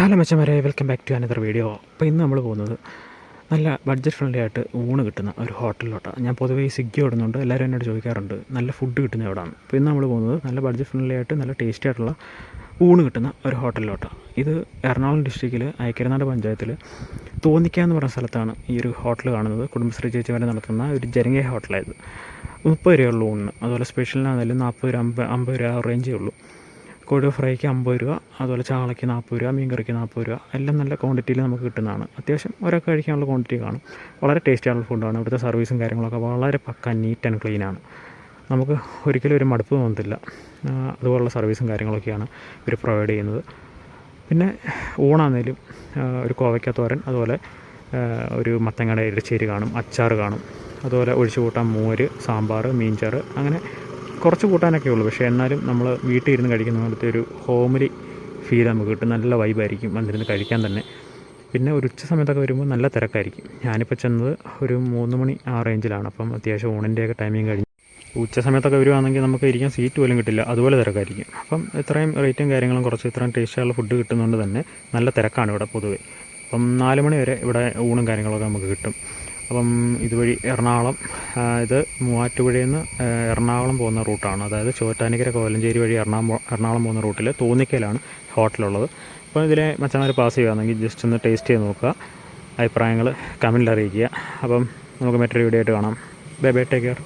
Hello മച്ചമാരെ welcome back to another video അപ്പോൾ ഇന്ന് നമ്മൾ പോകുന്നത് നല്ല ബഡ്ജറ്റ് ഫ്രണ്ട്ലി ആയിട്ട് ഊണ് കിട്ടുന്ന ഒരു ഹോട്ടലിലോട്ടാണ് ഞാൻ പൊതുവേ ഈ സ്വിഗ്ഗി ഓടുന്നുണ്ട് എല്ലാവരും എന്നോട് ചോദിക്കാറുണ്ട് നല്ല ഫുഡ് കിട്ടുന്ന എവിടെയാണ് അപ്പോൾ ഇന്ന് നമ്മൾ പോകുന്നത് നല്ല ബഡ്ജറ്റ് ഫ്രണ്ട്ലി ആയിട്ട് നല്ല ടേസ്റ്റി ആയിട്ടുള്ള ഊണ് കിട്ടുന്ന ഒരു ഹോട്ടലിലോട്ടാണ് ഇത് എറണാകുളം ഡിസ്ട്രിക്റ്റിൽ അയക്കരനാട് പഞ്ചായത്തിൽ തോന്നിക്ക എന്ന് പറഞ്ഞ സ്ഥലത്താണ് ഈ ഒരു ഹോട്ടൽ കാണുന്നത്. കുടുംബശ്രീ ചേച്ചി വരെ നടത്തുന്ന ഒരു ജനകീയ ഹോട്ടലായത്. മുപ്പത് രൂപയുള്ള ഊണിന്. അതുപോലെ സ്പെഷ്യലിനാണെങ്കിലും നാൽപ്പത് രൂപ അമ്പത് രൂപ റേഞ്ചേ ഉള്ളൂ. കോഴി ഫ്രൈക്ക് അമ്പത് രൂപ അതുപോലെ ചാളയ്ക്ക് നാൽപ്പത് രൂപ മീൻ കറിക്ക് നാൽപ്പത് രൂപ എല്ലാം നല്ല ക്വാണ്ടിറ്റിയിൽ നമുക്ക് കിട്ടുന്നതാണ്. അത്യാവശ്യം ഒരാൾക്ക് കഴിക്കാനുള്ള ക്വാണ്ടിറ്റി കാണും. വളരെ ടേസ്റ്റി ആയിട്ടുള്ള ഫുഡാണ് ഇവിടുത്തെ സർവീസും കാര്യങ്ങളൊക്കെ വളരെ പക്ക നീറ്റ് ആൻഡ് ക്ലീനാണ് നമുക്ക് ഒരിക്കലും ഒരു മടുപ്പ് തോന്നത്തില്ല. അതുപോലുള്ള സർവീസും കാര്യങ്ങളൊക്കെയാണ് ഇവർ പ്രൊവൈഡ് ചെയ്യുന്നത്. പിന്നെ ഊണാന്നേലും ഒരു കോവയ്ക്ക തോരൻ അതുപോലെ ഒരു മത്തങ്ങയുടെ ഇടച്ചേരി കാണും അച്ചാർ കാണും. അതുപോലെ ഒഴിച്ചു കൂട്ടാൻ മോര് സാമ്പാർ മീൻചാറ് അങ്ങനെ കുറച്ച് കൂട്ടാനൊക്കെ ഉള്ളൂ. പക്ഷേ എന്നാലും നമ്മൾ വീട്ടിൽ ഇരുന്ന് കഴിക്കുന്ന പോലത്തെ ഒരു ഹോമിലി ഫീൽ നമുക്ക് കിട്ടും. നല്ല വൈബായിരിക്കും വന്നിരുന്ന് കഴിക്കാൻ തന്നെ. പിന്നെ ഒരു ഉച്ച സമയത്തൊക്കെ വരുമ്പോൾ നല്ല തിരക്കായിരിക്കും. ഞാനിപ്പോൾ ചെന്നത് ഒരു മൂന്ന് മണി ആ റേഞ്ചിലാണ് അപ്പം അത്യാവശ്യം ഊണിന്റെയൊക്കെ ടൈമിങ് കഴിഞ്ഞ് ഉച്ച സമയത്തൊക്കെ വരുവാണെങ്കിൽ നമുക്ക് ഇരിക്കാൻ സീറ്റ് പോലും കിട്ടില്ല. അതുപോലെ തിരക്കായിരിക്കും. അപ്പം ഇത്രയും റേറ്റും കാര്യങ്ങളും കുറച്ച് ഇത്രയും ടേസ്റ്റായുള്ള ഫുഡ് കിട്ടുന്നതുകൊണ്ട് തന്നെ നല്ല തിരക്കാണ് ഇവിടെ പൊതുവെ. അപ്പം നാല് മണി വരെ ഇവിടെ ഊണും കാര്യങ്ങളൊക്കെ നമുക്ക് കിട്ടും. അപ്പം ഇതുവഴി എറണാകുളം ഇത് മൂവാറ്റുപുഴയിൽ നിന്ന് എറണാകുളം പോകുന്ന റൂട്ടാണ്. അതായത് ചോറ്റാനിക്കര കോലഞ്ചേരി വഴി എറണാകുളം എറണാകുളം പോകുന്ന റൂട്ടിൽ തോന്നിക്കലാണ് ഹോട്ടലുള്ളത്. അപ്പോൾ ഇതിലെ മച്ചന്മാർ പാസ് ചെയ്യുകയാണെങ്കിൽ ജസ്റ്റ് ഒന്ന് ടേസ്റ്റ് ചെയ്ത് നോക്കുക. അഭിപ്രായങ്ങൾ കമന്റിൽ അറിയിക്കുക. അപ്പം നമുക്ക് മറ്റൊരു വീഡിയോ ആയിട്ട് കാണാം. Bye bye take care